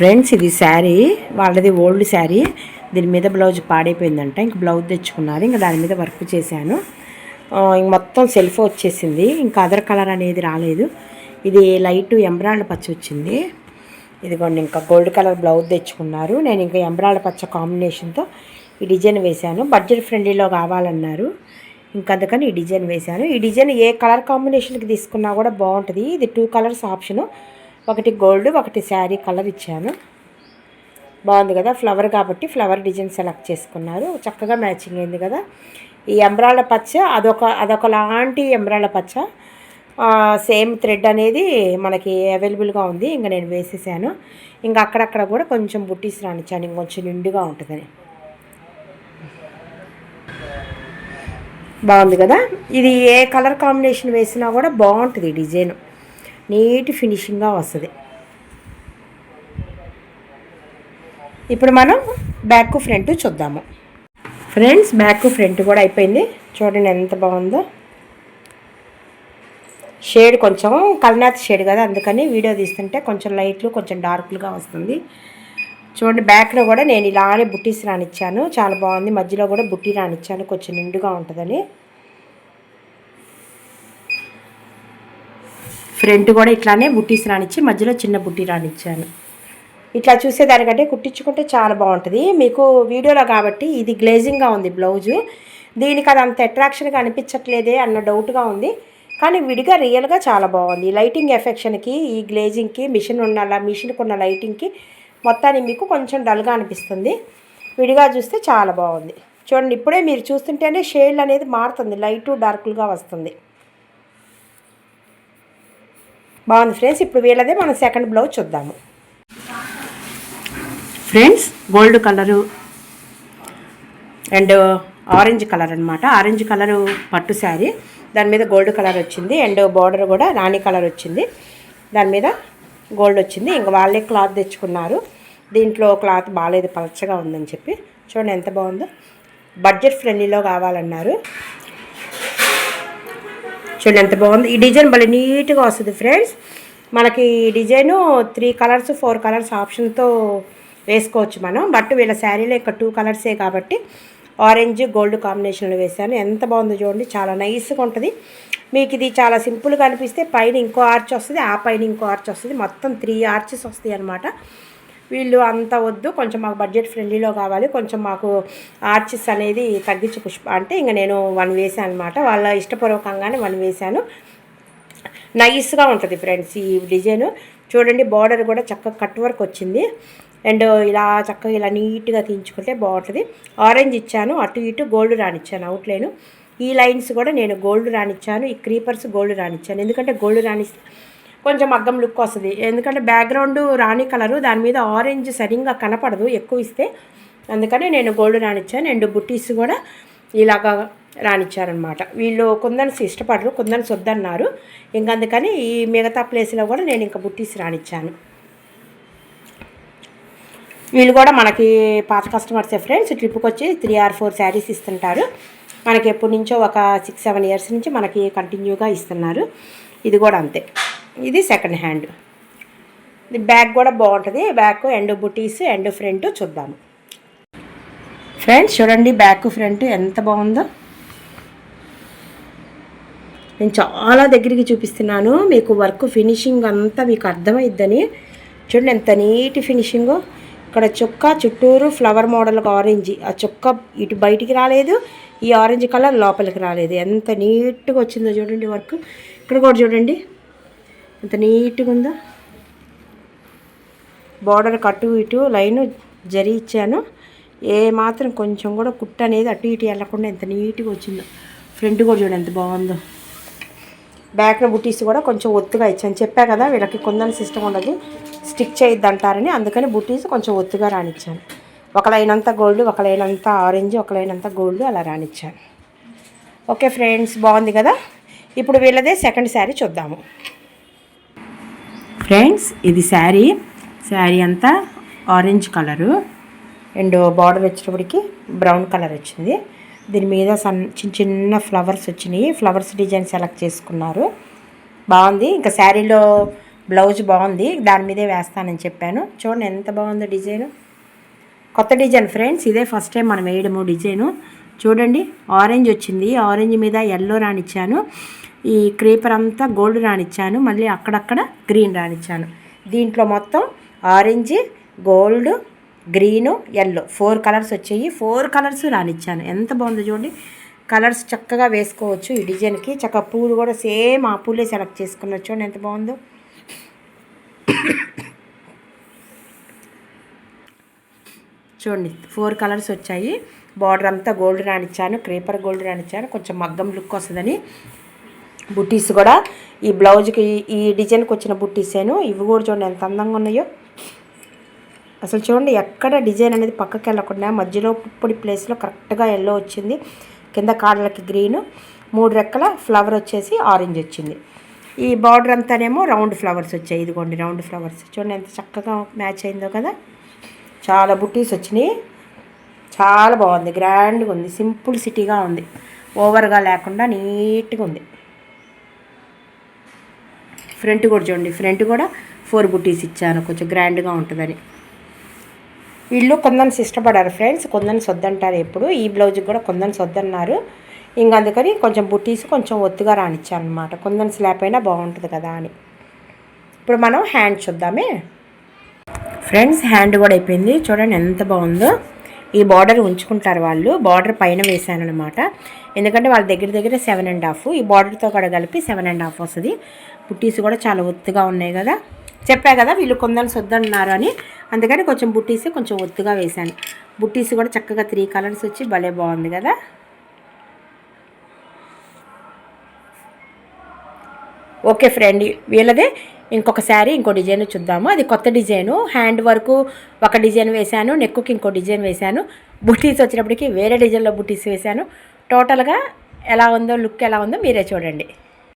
Friends ఇది శారీ. వాళ్ళది old sari. దీని మీద బ్లౌజ్ పాడైపోయిందంట. ఇంక బ్లౌజ్ తెచ్చుకున్నారు. ఇంకా దాని మీద వర్క్ చేశాను. ఇంక మొత్తం సెల్ఫ్ వచ్చేసింది. ఇంకా అదర్ కలర్ అనేది రాలేదు. ఇది లైట్ ఎంబ్రాయిడ్ పచ్చ వచ్చింది. ఇదిగోండి ఇంకా గోల్డ్ కలర్ బ్లౌజ్ తెచ్చుకున్నారు. నేను ఇంకా ఎంబ్రాయిడ్ పచ్చ కాంబినేషన్తో ఈ డిజైన్ వేశాను. బడ్జెట్ ఫ్రెండ్లీలో కావాలన్నారు. ఇంకా అందుకని ఈ డిజైన్ వేశాను. ఈ డిజైన్ ఏ కలర్ కాంబినేషన్కి తీసుకున్నా కూడా బాగుంటుంది. ఇది టూ కలర్స్ ఆప్షను. ఒకటి గోల్డ్ ఒకటి శారీ కలర్ ఇచ్చాను. బాగుంది కదా ఫ్లవర్ కాబట్టి ఫ్లవర్ డిజైన్ సెలెక్ట్ చేసుకున్నారు. చక్కగా మ్యాచింగ్ అయింది కదా. ఈ ఎంబ్రాల పచ్చ అదొక అదొక లాంటి ఎంబ్రాల పచ్చ. సేమ్ థ్రెడ్ అనేది మనకి అవైలబుల్గా ఉంది ఇంకా నేను వేసేసాను. ఇంకా అక్కడక్కడ కూడా కొంచెం బుట్టీస్ రానిచ్చాను ఇంకొంచెం నిండుగా ఉంటుందని. బాగుంది కదా. ఇది ఏ కలర్ కాంబినేషన్ వేసినా కూడా బాగుంటుంది ఈ డిజైన్. నీట్ ఫినిషింగ్గా వస్తుంది. ఇప్పుడు మనం బ్యాక్ ఫ్రంట్ చూద్దాము. ఫ్రెండ్స్ బ్యాక్ ఫ్రంట్ కూడా అయిపోయింది. చూడండి ఎంత బాగుందో. షేడ్ కొంచెం కల్నాథ్ షేడ్ కదా అందుకని వీడియో తీస్తుంటే కొంచెం లైట్లు కొంచెం డార్క్లుగా వస్తుంది. చూడండి బ్యాక్లో కూడా నేను ఇలానే బుట్టీస్ రానిచ్చాను చాలా బాగుంది. మధ్యలో కూడా బుట్టి రానిచ్చాను కొంచెం నిండుగా ఉంటుందని. ఫ్రంట్ కూడా ఇట్లానే బుట్టీస్ రానిచ్చి మధ్యలో చిన్న బుట్టి రానిచ్చాను. ఇట్లా చూసేదానికంటే కుట్టించుకుంటే చాలా బాగుంటుంది. మీకు వీడియోలో కాబట్టి ఇది గ్లేజింగ్గా ఉంది బ్లౌజు. దీనికి అది అంత అట్రాక్షన్గా అనిపించట్లేదే అన్న డౌట్గా ఉంది. కానీ విడిగా రియల్గా చాలా బాగుంది. లైటింగ్ ఎఫెక్షన్కి ఈ గ్లేజింగ్కి మిషన్ ఉన్న మిషన్కి ఉన్న లైటింగ్కి మొత్తాన్ని మీకు కొంచెం డల్గా అనిపిస్తుంది. విడిగా చూస్తే చాలా బాగుంది. చూడండి ఇప్పుడే మీరు చూస్తుంటేనే షేడ్ అనేది మారుతుంది. లైటు డార్క్లుగా వస్తుంది. బాగుంది ఫ్రెండ్స్. ఇప్పుడు వీళ్ళదే మనం సెకండ్ బ్లౌజ్ చూద్దాము. Friends gold colour and orange colour అనమాట ఆరెంజ్ కలరు పట్టు శారీ. దాని మీద గోల్డ్ కలర్ వచ్చింది. అండ్ బార్డర్ కూడా రాణి కలర్ వచ్చింది. దాని మీద గోల్డ్ వచ్చింది. ఇంకా వాళ్ళే క్లాత్ తెచ్చుకున్నారు. దీంట్లో క్లాత్ బాగాలేదు పలచగా ఉందని చెప్పి. చూడండి ఎంత బాగుందో. బడ్జెట్ ఫ్రెండ్లీలో కావాలన్నారు. చూడండి ఎంత బాగుంది. ఈ డిజైన్ భలే నీట్గా వస్తుంది ఫ్రెండ్స్. మనకి ఈ design three colours four colours ఆప్షన్తో వేసుకోవచ్చు మనం. బట్ వీళ్ళ శారీలో ఇంకా టూ కలర్సే కాబట్టి ఆరెంజ్ గోల్డ్ కాంబినేషన్లో వేసాను ఎంత బాగుందో చూడండి చాలా నైస్గా ఉంటుంది. మీకు ఇది చాలా సింపుల్గా అనిపిస్తే పైన ఇంకో ఆర్చ్ వస్తుంది ఆ పైన ఇంకో ఆర్చ్ వస్తుంది. మొత్తం త్రీ ఆర్చెస్ వస్తాయి అనమాట వీళ్ళు అంత వద్దు కొంచెం మాకు బడ్జెట్ ఫ్రెండ్లీలో కావాలి కొంచెం మాకు ఆర్చెస్ అనేది తగ్గించి పుష్ప అంటే ఇంకా నేను వన్ వేసాను అనమాట వాళ్ళ ఇష్టపూర్వకంగానే వన్ వేశాను నైస్గా ఉంటుంది ఫ్రెండ్స్ ఈ డిజైన్ చూడండి బార్డర్ కూడా చక్కగా కట్ వర్క్ వచ్చింది. అండ్ ఇలా చక్కగా ఇలా నీట్గా తీయించుకుంటే బాగుంటుంది. ఆరెంజ్ ఇచ్చాను అటు ఇటు గోల్డ్ రానిచ్చాను అవుట్లైన్ ఈ లైన్స్ కూడా నేను గోల్డ్ రానిచ్చాను ఈ క్రీపర్స్ గోల్డ్ రానిచ్చాను ఎందుకంటే గోల్డ్ రానిస్తే కొంచెం మగ్గం లుక్ వస్తుంది. ఎందుకంటే బ్యాక్గ్రౌండ్ రాణి కలరు దాని మీద ఆరెంజ్ సరిగ్గా కనపడదు ఎక్కువ ఇస్తే. అందుకని నేను గోల్డ్ రానిచ్చాను అండ్ బుట్టీస్ కూడా ఇలాగా రానిచ్చారనమాట వీళ్ళు కుందన్స్ ఇష్టపడరు కుందన్స్ వద్దన్నారు ఇంక అందుకని ఈ మిగతా ప్లేస్లో కూడా నేను ఇంకా బుట్టీస్ రానిచ్చాను వీళ్ళు కూడా మనకి పాత కస్టమర్సే ఫ్రెండ్స్ ట్రిప్కి వచ్చి త్రీ ఆర్ ఫోర్ శారీస్ ఇస్తుంటారు. మనకి ఎప్పటి నుంచో ఒక సిక్స్ సెవెన్ ఇయర్స్ నుంచి మనకి కంటిన్యూగా ఇస్తున్నారు. ఇది కూడా అంతే. ఇది సెకండ్ హ్యాండ్ ఇది బ్యాగ్ కూడా బాగుంటుంది. బ్యాక్ ఎండ్ బుటీస్ ఎండ్ ఫ్రంట్ చూద్దాము. ఫ్రెండ్స్ చూడండి బ్యాక్ ఫ్రంట్ ఎంత బాగుందో. నేను చాలా దగ్గరికి చూపిస్తున్నాను. మీకు వర్క్ ఫినిషింగ్ అంతా మీకు అర్థమైద్దని. చూడండి ఎంత నీట్ ఫినిషింగు ఇక్కడ చుక్క చుట్టూరు ఫ్లవర్ మోడల్ ఆరెంజ్ ఆ చుక్క ఇటు బయటికి రాలేదు. ఈ ఆరెంజ్ కలర్ లోపలికి రాలేదు. ఎంత నీట్గా వచ్చిందో చూడండి వర్క్ ఇక్కడ కూడా చూడండి. ఎంత నీట్గా ఉందో. బార్డర్ అటు ఇటు లైన్ జరి ఇచ్చాను. ఏ మాత్రం కొంచెం కూడా కుట్ట అనేది అటు ఇటు వెళ్ళకుండా ఎంత నీట్గా వచ్చిందో. ఫ్రంట్ కూడా చూడండి ఎంత బాగుందో. బ్యాక్లో బుటీస్ కూడా కొంచెం ఒత్తుగా ఇచ్చాను. చెప్పా కదా వీళ్ళకి కొందని సిస్టమ్ ఉండదు. స్టిక్ చేయొద్దు అంటారని అందుకని బుటీస్ కొంచెం ఒత్తుగా రానిచ్చాను. ఒక లైన్ అంతా గోల్డ్ ఒక లైన్ అంతా ఆరెంజ్ ఒక లైన్ అంతా గోల్డ్ అలా రానిచ్చాను. ఓకే ఫ్రెండ్స్ బాగుంది కదా? ఇప్పుడు వీళ్ళదే సెకండ్ శారీ చూద్దాము. ఫ్రెండ్స్ ఇది శారీ. శారీ అంతా ఆరెంజ్ కలరు. అండ్ బార్డర్ వచ్చేటప్పటికి బ్రౌన్ కలర్ వచ్చింది. దీని మీద సన్ చిన్న చిన్న ఫ్లవర్స్ వచ్చినాయి. ఫ్లవర్స్ డిజైన్ సెలెక్ట్ చేసుకున్నారు. బాగుంది. ఇంకా శారీలో బ్లౌజ్ బాగుంది. దాని మీదే వేస్తానని చెప్పాను. చూడండి ఎంత బాగుందో డిజైను. కొత్త డిజైన్ ఫ్రెండ్స్ ఇదే ఫస్ట్ టైం మనం వేయడము డిజైను. చూడండి ఆరెంజ్ వచ్చింది. ఆరెంజ్ మీద ఎల్లో రానిచ్చాను ఈ క్రీపర్ అంతా గోల్డ్ రానిచ్చాను మళ్ళీ అక్కడక్కడ గ్రీన్ రానిచ్చాను దీంట్లో మొత్తం orange gold green yellow four colours వచ్చాయి. ఫోర్ కలర్స్ రానిచ్చాను ఎంత బాగుందో చూడండి. కలర్స్ చక్కగా వేసుకోవచ్చు ఈ డిజైన్కి చక్కగా పూలు కూడా సేమ్ ఆ పూలే సెలెక్ట్ చేసుకున్న చూడండి ఎంత బాగుందో. చూడండి ఫోర్ కలర్స్ వచ్చాయి. బార్డర్ అంతా గోల్డ్ రానిచ్చాను క్రీపర్ గోల్డ్ రానిచ్చాను కొంచెం మగ్గం లుక్ వస్తుందని. బుట్టీస్ కూడా. ఈ బ్లౌజ్కి ఈ డిజైన్కి వచ్చిన బుట్టీసేను ఇవి కూడా చూడండి ఎంత అందంగా ఉన్నాయో. అసలు చూడండి ఎక్కడ డిజైన్ అనేది పక్కకి వెళ్ళకుండా మధ్యలో పుప్పొడి ప్లేస్లో కరెక్ట్గా ఎల్లో వచ్చింది. కింద కాళ్ళకి గ్రీన్. మూడు రెక్కల ఫ్లవర్ వచ్చేసి ఆరెంజ్ వచ్చింది. ఈ బార్డర్ అంతానేమో రౌండ్ ఫ్లవర్స్ వచ్చాయి. ఇదిగోండి రౌండ్ ఫ్లవర్స్. చూడండి ఎంత చక్కగా మ్యాచ్ అయిందో కదా. చాలా బుట్టీస్ వచ్చినాయి. చాలా బాగుంది. గ్రాండ్గా ఉంది. సింపుల్ సిటీగా ఉంది. ఓవర్గా లేకుండా నీట్గా ఉంది. ఫ్రంట్ కూడా చూడండి ఫ్రంట్ కూడా ఫోర్ బుట్టీస్ ఇచ్చాను కొంచెం గ్రాండ్గా ఉంటుందని. వీళ్ళు కొందరు ఇష్టపడారు ఫ్రెండ్స్ కొందరు సొద్దంటారు ఎప్పుడు. ఈ బ్లౌజ్కి కూడా కొందరు సొద్దన్నారు ఇంక అందుకని కొంచెం బుట్టీస్ కొంచెం ఒత్తుగా రానిచ్చాను అనమాట కొందరు స్లాప్ అయినా బాగుంటుంది కదా అని. ఇప్పుడు మనం హ్యాండ్ చూద్దామే. ఫ్రెండ్స్ హ్యాండ్ కూడా అయిపోయింది. చూడండి ఎంత బాగుందో. ఈ బార్డర్ ఉంచుకుంటారు వాళ్ళు. బార్డర్ పైన వేసాను అనమాట ఎందుకంటే వాళ్ళ దగ్గర దగ్గర సెవెన్ అండ్ హాఫ్ ఈ బార్డర్తో కూడా కలిపి సెవెన్ అండ్ హాఫ్ వస్తుంది. బుట్టీస్ కూడా చాలా ఒత్తుగా ఉన్నాయి కదా. చెప్పా కదా వీళ్ళు కొందని సొద్దన్నారు అని. అందుకని కొంచెం బుట్టీస్ కొంచెం ఒత్తుగా వేశాను. బుట్టీస్ కూడా చక్కగా త్రీ కలర్స్ వచ్చి భలే బాగుంది కదా. ఓకే ఫ్రెండ్ వీళ్ళదే. ఇంకొక శారీ ఇంకో డిజైన్ చూద్దాము. అది కొత్త డిజైను. హ్యాండ్ వరకు ఒక డిజైన్ వేశాను నెక్కుకి ఇంకో డిజైన్ వేశాను. బుటీస్ వచ్చినప్పటికి వేరే డిజైన్లో బుటీస్ వేశాను. టోటల్గా ఎలా ఉందో లుక్ ఎలా ఉందో మీరే చూడండి.